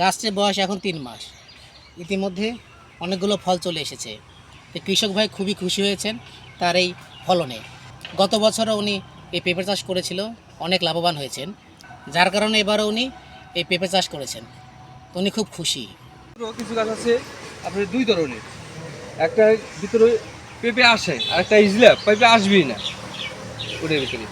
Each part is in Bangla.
গাছটির বয়স এখন তিন মাস। ইতিমধ্যে অনেকগুলো ফল চলে এসেছে। তো কৃষক ভাই খুবই খুশি হয়েছেন তার এই ফলনে। গত বছরও উনি এই পেঁপে চাষ করেছিল অনেক লাভবান হয়েছেন। যার কারণে এবারও উনি এই পেঁপে চাষ করেছেন। তো উনি খুব খুশি। কিছু গাছ আছে আপনার দুই ধরনের। একটা ভিতরে পেঁপে আসে আর একটা ইজলা পেঁপে আসবেই না। ওটার ভিতরে।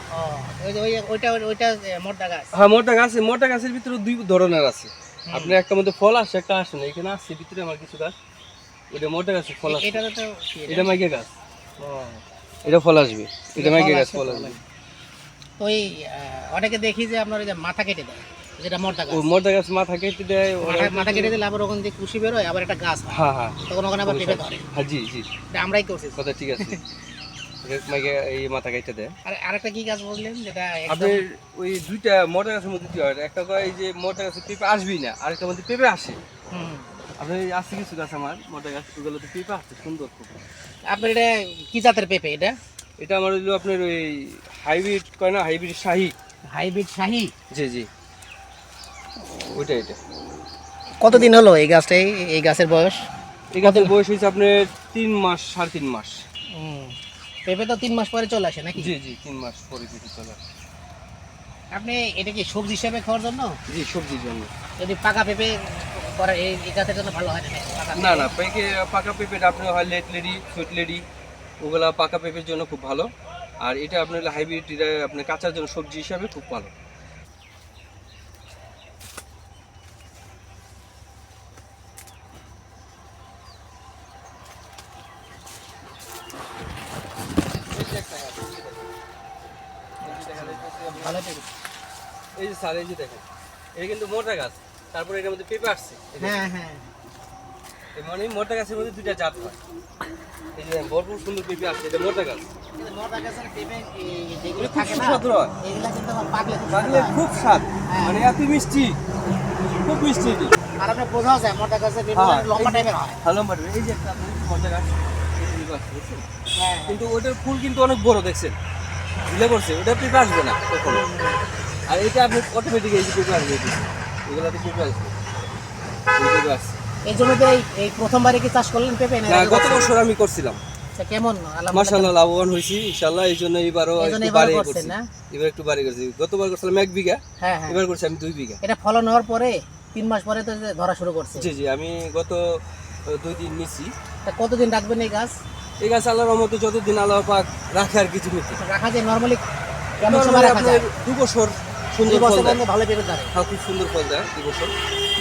ওইটা ওইটা মোটা গাছ। হ্যাঁ মোটা গাছ মোটা গাছের ভিতরে দুই ধরনের আছে। আপনার একটা মধ্যে ফল আসে একটা আসে না। এখানে আসছে ভিতরে আমার কিছু গাছ। ওটা মোটা গাছের ফল আসে এটা তো এটা? মাইকে গাছ। এটা ফল আসবে। এটা মাইকে গাছ ফল আসবে। ওই অনেকে দেখি যে আপনার ওই যে মাথা কেটে দেয় যেটা গাছ। গাছ মাথা কেটে দেয় মাথা কেটে দিলে আবার ওখান থেকে কুশি বেরোয় আবার একটা গাছ হ্যাঁ। হ্যাঁ তখন ওখানে আবার পেঁপে ধরে। হ্যাঁ জি জি। এটা আমরাই করছি। কথা ঠিক আছে। মাইকে এই মাথা কেটে দেয়। আর আরেকটা কি গাছ বললেন যেটা ওই দুইটা মোটা গাছের মধ্যে কি হয়। একটা কয় এই যে মোটা গাছে পেঁপে আসবেই না আরেকটার মধ্যে পেঁপে আসে। আছে কিছু গাছ আমার? মোটা গাছ ওগুলোতে পেঁপে আসছে সুন্দর খুব। আপনার এটা কি জাতের পেঁপে এটা? এটা আমার আপনার ওই হাইব্রিড কয় না হাইব্রিড শাহি। হাইব্রিড শাহি? জি জি। ওইটা এটা। কতদিন হলো এই গাছটাই এই- গাছের বয়স? এই গাছের বয়স হয়েছে আপনার তিন মাস সাড়ে তিন মাস। পেঁপে তো তিন মাস পরে চলে আসে নাকি? জি জি তিন মাস পরে পেঁপে চলে আসে। আপনি এটা কি সবজি হিসাবে খাওয়ার জন্য? জি সবজির জন্য। যদি পাকা পেঁপে করা এই এই গাছের জন্য ভালো হয় না না না পেঁপে? পাকা পেঁপেটা আপনি হয় লেট লেডি ছোট লেডি ওগুলা পাকা পেঁপের জন্য খুব ভালো। আর এটা আপনার হাইব্রিড আপনি আপনার কাঁচার জন্য সবজি হিসাবে খুব ভালো। এই যে স্যার এই যে দেখেন। এটা কিন্তু মোটা গাছ। তারপরে এটার মধ্যে পেঁপে আসছে। হ্যাঁ হ্যাঁ। মানে মোটা গাছের মধ্যে দুইটা জাত হয়। এই যে ভরপুর সুন্দর পেঁপে আসছে। এটা মোটা গাছ। খুব স্বাদ। হ্যাঁ। মানে এত মিষ্টি। খুব মিষ্টি আর আপনার বোঝাও যায় মোটা গাছের লম্বা টাইপের হয়। ভালো এই যে একটা মোটা গাছ। হ্যাঁ। কিন্তু ওটার ফুল কিন্তু অনেক বড় দেখছেন? ঝুলে করছে ওটা পেঁপে আসবে না কখনো। আর এটা আপনি অটোমেটিক এই যে পেঁপে আসবে এগুলাতে পেঁপে আসবে। পেঁপে আসছে। এই জমিতে এই এই প্রথমবারে কি চাষ করলেন পেঁপে না না এর আগে গত বছর? আমি করছিলাম। কেমন? আলহামদুলিল্লাহ। লাভবান হয়েছি ইনশাল্লাহ এই জন্য এবারও একটু বাড়ি করছি। এবার একটু বাড়ি করছি। গতবার করছিলাম এক বিঘা হ্যাঁ হ্যাঁ। এবার করছি আমি দুই বিঘা। এটা ফলন হওয়ার পরে তিন মাস পরে তো ধরা শুরু করছে। জি জি আমি গত দুই দিন নিছি। কতদিন রাখবেন এই গাছ? এই গাছ আল্লাহর রহমতে যতদিন আল্লাহ পাক রাখে আর কিছু রাখা যায় নর্মালি কেমন সময় নরমালি রাখা যায়? দু বছর সুন্দর ফল দেয়। ভালো পেঁপে হ্যাঁ খুব সুন্দর ফল দেয় দু বছর।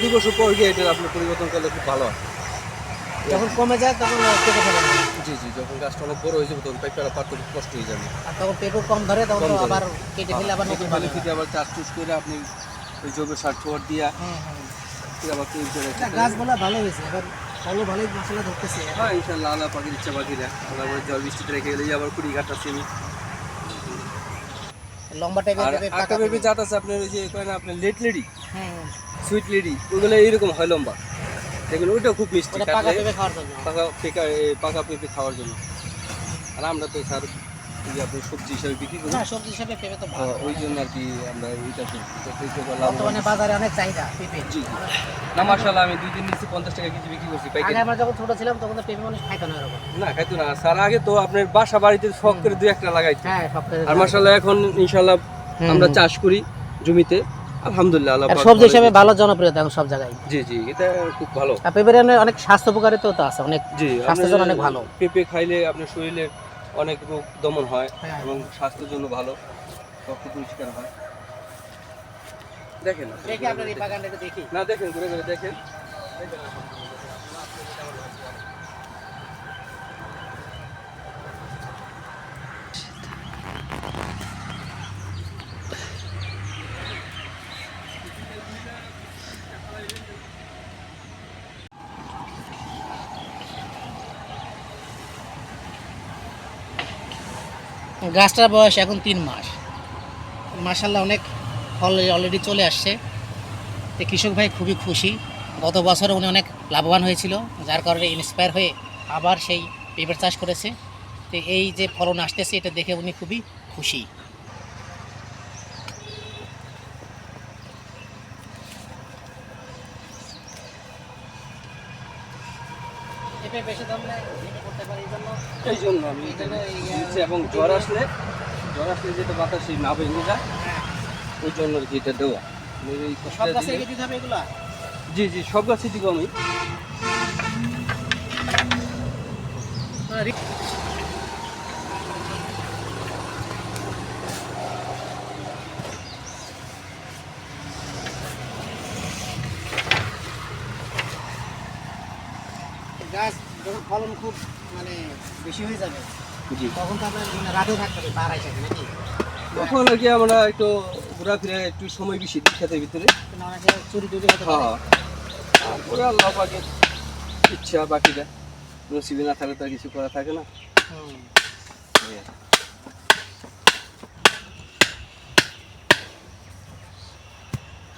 দু বছর পর গিয়ে এটা আপনি পরিবর্তন করলে খুব ভালো হয়। যখন কমে যায় তখন ফেলেন জি জি যখন গাছটা অনেক বড় হয়ে যাবে তখন পাততে খুব কষ্ট হয়ে যাবে। আর তখন পেঁপে কম ধরে তখন আবার কেটে ফেলে আবার নতুন ফেলে ভাবে আবার চাষ টুস করে আপনি ওই জৈব সার ছোয়ার দিয়া। ফিরে আবার না, গাছগুলো ভালো হয়েছে এবার ফলও ভালোই ধরতেছে। হ্যাঁ ইনশাল্লাহ আল্লাহ পাখির ইচ্ছা পাখিরা আল্লাহ জল বৃষ্টিতে রেখে গেলে আবার কুড়ি লম্বা টাইপের জাত আছে আপনার ওই যে কয় না আপনার লেট লেডি? হুম সুইট লেডি ওগুলো হয় লম্বা। দেখুন খুব মিষ্টি ওটা পাকা পেঁপে খাওয়ার জন্য। পেকা পাকা পেঁপে খাওয়ার জন্য। আর আমরা তো স্যার ওই আপনি সবজি হিসাবে বিক্রি করি না সবজি হিসাবে পেঁপে তো ভালো। ওই জন্য আর কি আমরা ওইটা করি। এটা থেকে তো বর্তমানে বাজারে অনেক চাহিদা পেঁপে। জি জি। না মার্শাল্লাহ আমি দুই দিন নিচ্ছি পঞ্চাশ টাকা কেজি বিক্রি করছি আগে আমরা যখন ছোট ছিলাম তখন তো পেঁপে মানুষ খাইতো না এরকম। না খাইতো না। স্যার আগে তো আপনার বাসা বাড়িতে শখ করে দুই একটা লাগাইতো। হ্যাঁ আর এখন আমরা চাষ করি জমিতে। আলহামদুলিল্লাহ আল্লাহ সবজি ভালো হিসাবে ভালো জনপ্রিয়তা এখন সব জায়গায়। জি জি এটা খুব ভালো। পেঁপের অনেক স্বাস্থ্য উপকারিতাও তো আছে অনেক জি স্বাস্থ্যের জন্য অনেক ভালো। পেঁপে খাইলে আপনার শরীরে অনেক রোগ দমন হয় হ্যাঁ। এবং স্বাস্থ্যের জন্য ভালো রক্ত পরিষ্কার হয় দেখেন। না দেখেন ঘুরে ঘুরে দেখেন দেখেন। গাছটার বয়স এখন তিন মাস। মাসাল্লাহ অনেক ফল অলরেডি চলে আসছে। তো কৃষক ভাই খুবই খুশি। গত বছর উনি অনেক লাভবান হয়েছিল, যার কারণে ইন্সপায়ার হয়ে আবার সেই পেঁপের চাষ করেছে। তো এই যে ফলন আসতেছে, এটা দেখে উনি খুবই খুশি। পেঁপে বেশি পারে এই জন্য। এই জন্য আমি দিচ্ছি এবং জ্বর আসলে জ্বর আসলে যেটা বাতাসে না ভেঙে যায় হ্যাঁ, ওই জন্য এটা দেওয়া। সব গাছে দিতে হবে এগুলা? জি জি সব গাছই দিব আমি। গাছ যখন ফলন খুব মানে বেশি হয়ে যাবে। জি। তখন তো আপনার রাতে থাকতে হবে পাড়ায় থাকে নাকি তখন আর কি আমরা একটু ঘোরাফেরা একটু সময় বেশি দিই খেতের ভিতরে। চুরি টুরি হ্যাঁ। তারপরে আল্লাহ পাকে ইচ্ছা বাকিটা। নসিবে না থাকলে তো আর কিছু করা থাকে না। হুম। কি।